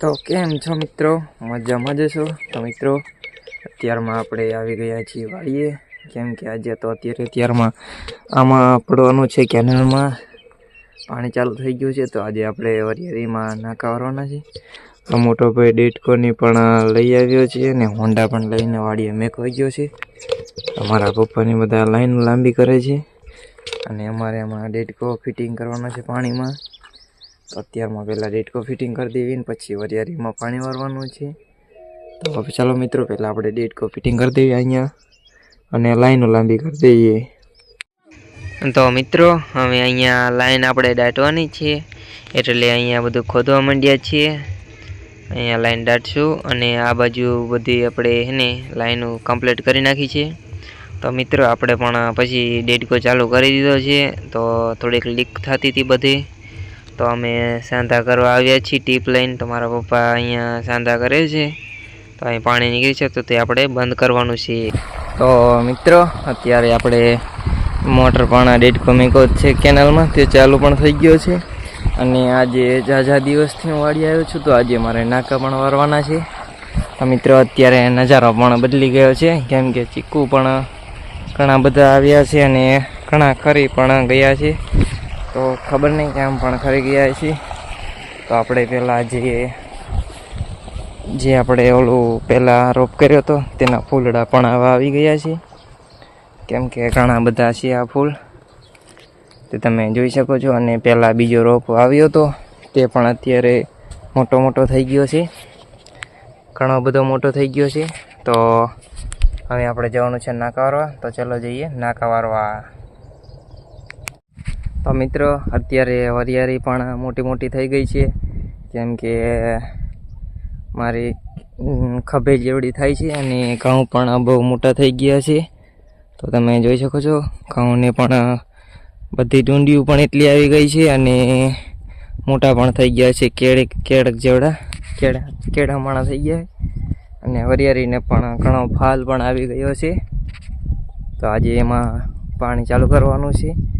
તો કેમ છો મિત્રો? મજામાં જ છો? તો મિત્રો, અત્યારમાં આપણે આવી ગયા છીએ વાડીએ. કેમ કે આજે તો અત્યારે અત્યારમાં આમાં પડવાનું છે કેનલમાં. પાણી ચાલુ થઈ ગયું છે, તો આજે આપણે વરિયાળીમાં નાકા વારવાના છે. તો મોટો ભાઈ ડેટકોની પણ લઈ આવ્યો છે અને હોન્ડા પણ લઈને વાડીએ મેકવાઈ ગયો છે. અમારા પપ્પાની બધા લાઈન લાંબી કરે છે. અને અમારે એમાં ડેટકો ફિટિંગ કરવાનો છે પાણીમાં. અત્યારમાં પહેલાં ડેટકો ફિટિંગ કરી દેવી ને પછી વરિયાળીમાં પાણી વારવાનું છે. તો હવે ચાલો મિત્રો, પહેલાં આપણે ડેટકો ફિટિંગ કરી દઈએ અહીંયા અને લાઈનો લાંબી કરી દઈએ. તો મિત્રો, હવે અહીંયા લાઈન આપણે દાટવાની છે. એટલે અહીંયા બધું ખોદવા માંડ્યા છીએ. અહીંયા લાઈન દાટશું અને આ બાજુ બધી આપણે એને લાઈનો કમ્પ્લીટ કરી નાખી છે. તો મિત્રો, આપણે પણ પછી ડેડકો ચાલુ કરી દીધો છે. તો થોડીક લીક થતી હતી બધી. તો અમે સાંધા કરવા આવ્યા છીએ ટીપ લઈને. તો મારા પપ્પા અહીંયા સાંધા કરે છે. તો અહીં પાણી નીકળી છે, તો તે આપણે બંધ કરવાનું છે. તો મિત્રો, અત્યારે આપણે મોટર પણ મેકો છે કેનલમાં. તે ચાલુ પણ થઈ ગયો છે. અને આજે ઝાઝા દિવસથી હું વાળી આવ્યો છું, તો આજે મારે નાકા પણ વારવાના છે. તો મિત્રો, અત્યારે નજારો પણ બદલી ગયો છે. કેમ કે ચીકુ પણ ઘણા બધા આવ્યા છે અને ઘણા ખરી પણ ગયા છે. તો ખબર નહીં કે આમ પણ ખરી ગયા છીએ. તો આપણે પહેલાં જે જે આપણે ઓલું પહેલાં રોપ કર્યો હતો, તેના ફૂલડા પણ આવા આવી ગયા છે કેમ કે ઘણા બધા છે આ ફૂલ. તે તમે જોઈ શકો છો, અને પહેલાં બીજો રોપ આવ્યો હતો, તે પણ અત્યારે મોટો મોટો થઈ ગયો છે. ઘણો બધો મોટો થઈ ગયો છે. તો હવે આપણે જવાનું છે નાકા વારવા તો ચલો જઈએ નાકા વારવા તો મિત્રો, અત્યારે વરિયાળી પણ મોટી મોટી થઈ ગઈ છે. કેમ કે મારી ખભે જેવડી થાય છે અને ઘઉં પણ બહુ મોટા થઈ ગયા છે. તો તમે જોઈ શકો છો, ઘઉંને પણ બધી ડુંડીઓ પણ એટલી આવી ગઈ છે અને મોટા પણ થઈ ગયા છે. કેળ, કેળક જેવડા, કેળા કેળામણા થઈ ગયા અને વરિયાળીને પણ ઘણો ફાલ પણ આવી ગયો છે. તો આજે એમાં પાણી ચાલુ કરવાનું છે.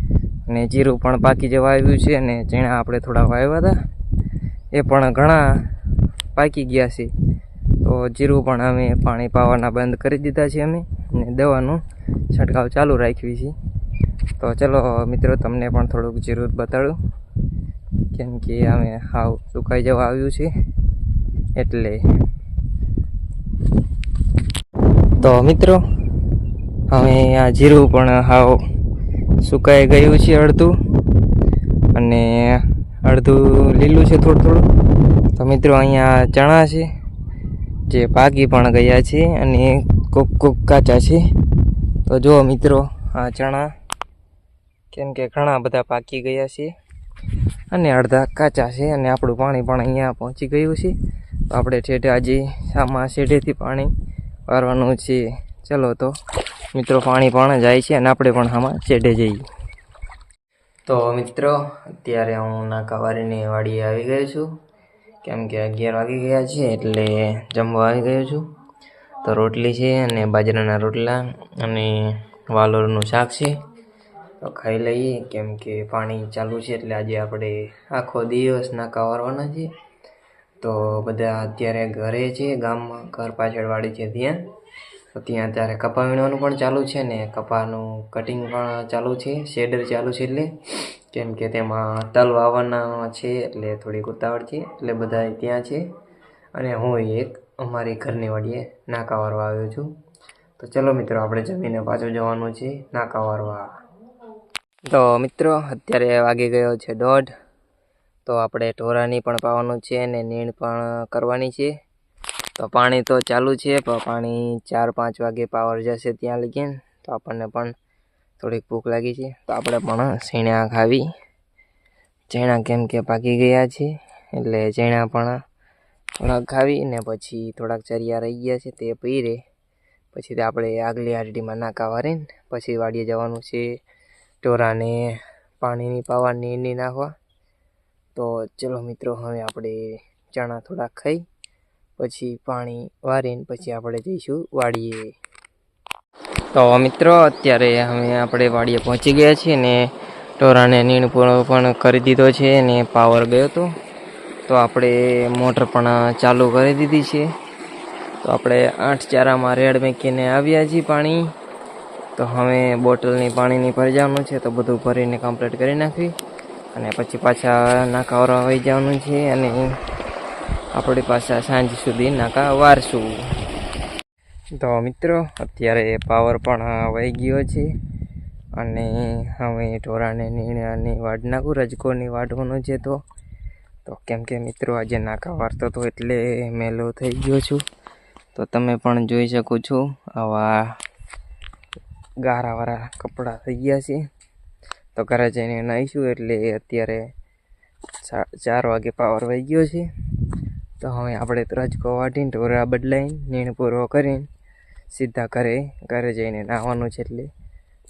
અને જીરું પણ પાકી જવા આવ્યું છે અને ચણા આપણે થોડા વાવ્યા હતા. એ પણ ઘણા પાકી ગયા છે. તો જીરું પણ અમે પાણી પાવાના બંધ કરી દીધા છે અમે અને દવાનું છંટકાવ ચાલુ રાખવી છે. તો ચલો મિત્રો, તમને પણ થોડુંક જીરું બતાડું. કેમ કે અમે હાવ સુકાઈ જવા આવ્યું છે. એટલે તો મિત્રો, અમે આ જીરું પણ હાવ સુકાઈ ગયું છે અડધું. અને અડધું લીલું છે થોડું થોડું. તો મિત્રો અહીંયા ચણા છે, જે પાકી પણ ગયા છે અને કોક કોક કાચા છે. તો જુઓ મિત્રો, આ ચણા કેમ કે ઘણા બધા પાકી ગયા છે અને અડધા કાચા છે અને આપણું પાણી પણ અહીંયા પહોંચી ગયું છે. તો આપણે ઠેઠે આજે આમાં શેઢેથી પાણી વારવાનું છે. ચલો તો મિત્રો, પાણી પણ જાય છે અને આપણે પણ આમાં ચેડે જઈએ. તો મિત્રો, અત્યારે હું નાકા વારીને વાડીએ આવી ગયો છું. કેમ કે અગિયાર વાગી ગયા છે એટલે જમવા આવી ગયો છું. તો રોટલી છે અને બાજરાના રોટલા અને વાલોરનું શાક છે. તો ખાઈ લઈએ, કેમ કે પાણી ચાલુ છે એટલે આજે આપણે આખો દિવસ નાકા વારવાના છે તો બધા અત્યારે ઘરે છે, ગામમાં, ઘર પાછળ વાડી છે ત્યાં તો ત્યાં અત્યારે કપા વીણવાનું પણ ચાલુ છે ને કપાનું કટિંગ પણ ચાલુ છે શેડર ચાલુ છે એટલે. કેમ કે તેમાં તલ વાવવાના છે એટલે થોડીક ઉતાવળ છે, એટલે બધા ત્યાં છે. અને હું એક અમારી ઘરની વાડીએ નાકા વારવા આવ્યો છું. તો ચલો મિત્રો, આપણે જમીને પાછું જવાનું છે, નાકા વારવા. તો મિત્રો, અત્યારે વાગી ગયો છે દોઢ. તો આપણે ઢોરાની પણ પાવાનું છે અને નીણ પણ કરવાની છે. તો પાણી તો ચાલુ છે, પણ પાણી ચાર પાંચ વાગે પાવર જશે ત્યાં લગીને તો આપણને પણ થોડીક ભૂખ લાગી છે. તો આપણે પણ શેણા ખાવી. ચણા કેમ કે પાકી ગયા છે, એટલે ચણા પણ થોડાક ખાવી ને પછી થોડાક ચરિયા રહી ગયા છે, તે પી રહે પછી તે આપણે આગલી આરડીમાં નાકા વારીને પછી વાડીએ જવાનું છે, ઢોરાને પાણીની પાવા નીરની નાખવા. તો ચલો મિત્રો, હવે આપણે ચણા થોડાક ખાઈ. પછી પાણી વારીને પછી આપણે જઈશું વાડીએ. તો મિત્રો, અત્યારે અમે આપણે વાડીએ પહોંચી ગયા છીએ ને ટોરાને નીણ પણ કરી દીધો છે ને પાવર ગયો હતો તો આપણે મોટર પણ ચાલુ કરી દીધી છે. તો આપણે આઠ ચારામાં રેડ મેકીને આવ્યા છીએ પાણી. તો હવે બોટલની પાણીની ભરી જવાનું છે તો બધું ભરીને કમ્પ્લીટ કરી નાખવી. અને પછી પાછા નાકા ઓરવા વહી જવાનું છે અને આપણી પાછા સાંજ સુધી નાકા વારશું તો મિત્રો, અત્યારે પાવર પણ વહી ગયો છે અને હવે ઢોરાને નીણાની વાડ નાખું રજકોની વાઢવાનું છે તો તો કેમ કે મિત્રો, આજે નાકા વારતો તો એટલે મેલો થઈ ગયો છું. તો તમે પણ જોઈ શકો છો, આવા ગારાવાળા કપડાં થઈ ગયા છે. તો ઘરે જઈને નાહીશું એટલે અત્યારે ચાર વાગે પાવર વહી ગયો છે. તો હવે આપણે રજકો વાટીને ટોરા બદલાઈને નીણ પૂરો કરીને સીધા ઘરે ઘરે જઈને નાહવાનું છે એટલે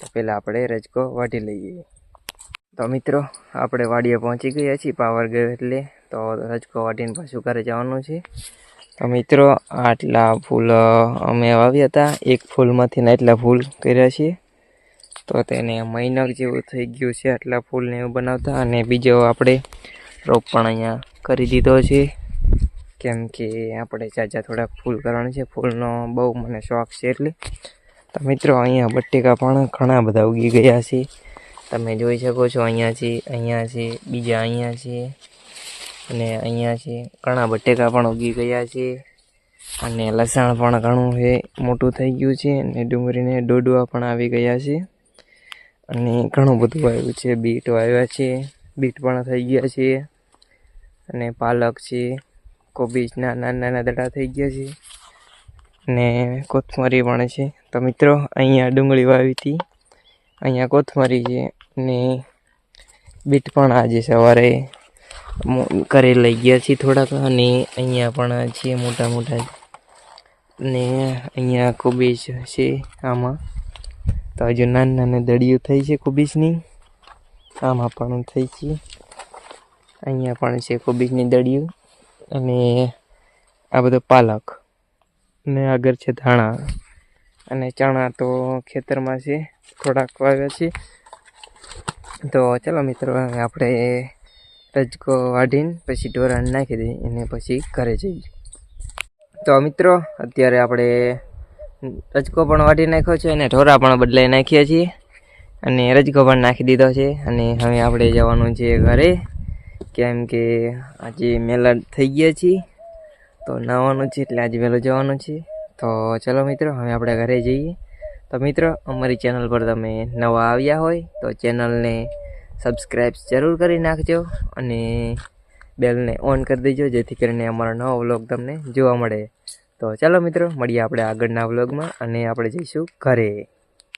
તો પહેલાં આપણે રજકો વાટી લઈએ. તો મિત્રો, આપણે વાડીએ પહોંચી ગયા છીએ, પાવર ગયો એટલે તો રજકો વાટીને પાછું ઘરે જવાનું છે. તો મિત્રો, આટલા ફૂલ, અમે વાવ્યા હતા, એક ફૂલમાંથી ને એટલા ફૂલ કર્યા છીએ. તો તેને મહિનક જેવું થઈ ગયું છે, આટલા ફૂલને એવું બનાવતા અને બીજો આપણે રોપ પણ અહીંયા કરી દીધો છે. કેમ કે આપણે જાજા થોડાક ફૂલ કરવાનું છે. ફૂલનો બહુ મને શોખ છે એટલે. તો મિત્રો, અહીંયા બટેકા પણ ઘણા બધા ઉગી ગયા છે. તમે જોઈ શકો છો, અહીંયા છે અહીંયા છે, બીજા અહીંયા છે. અને અહીંયા છે, ઘણા બટેકા પણ ઉગી ગયા છે. અને લસણ પણ ઘણું એ મોટું થઈ ગયું છે. અને ડુંગળીને ડોડવા પણ આવી ગયા છે. અને ઘણું બધું આવ્યું છે. બીટ આવ્યા છે, બીટ પણ થઈ ગયા છે. અને પાલક છે. કોબીજના નાના નાના દડા થઈ ગયા છે. ને કોથમરી પણ છે. તો મિત્રો, અહીંયા ડુંગળી વાવી હતી. અહીંયા કોથમરી છે ને બીટ પણ આજે સવારે ઘરે લઈ ગયા છીએ થોડાક અને અહીંયા પણ છે મોટા મોટા ને અહીંયા કોબીજ છે આમાં. તો હજુ નાની નાની દડીઓ થઈ છે કોબીજની. આમાં પણ થઈ છે. અહીંયા પણ છે કોબીજની દડીઓ. અને આ બધો પાલક ને આગળ છે ધાણા. અને ચણા તો ખેતરમાં છે, થોડાક વાવ્યા છે. તો ચાલો મિત્રો આપણે રજકો વાઢીને પછી ઢોરાને નાખી દઈએ અને પછી ઘરે જઈએ. તો મિત્રો, અત્યારે આપણે રજકો પણ વાઢી નાખ્યો છે અને ઢોરા પણ બદલાઈ નાખ્યા છીએ અને રજકો પણ નાખી દીધો છે. અને હવે આપણે જવાનું છે ઘરે. કેમ કે આજે મેલા થઈ ગયા છીએ. તો નાવાનું છે એટલે આજે વહેલો જવાનું છે. તો ચલો મિત્રો, હવે આપણે ઘરે જઈએ. તો મિત્રો, અમારી ચેનલ પર તમે નવા આવ્યા હોય તો ચેનલને સબસ્ક્રાઈબ જરૂર કરી નાખજો અને બેલને ઓન કરી દેજો, જેથી કરીને અમારો નવો વ્લોગ તમને જોવા મળે. તો ચાલો મિત્રો, મળીએ આપણે આગળના વ્લોગમાં અને આપણે જઈશું ઘરે.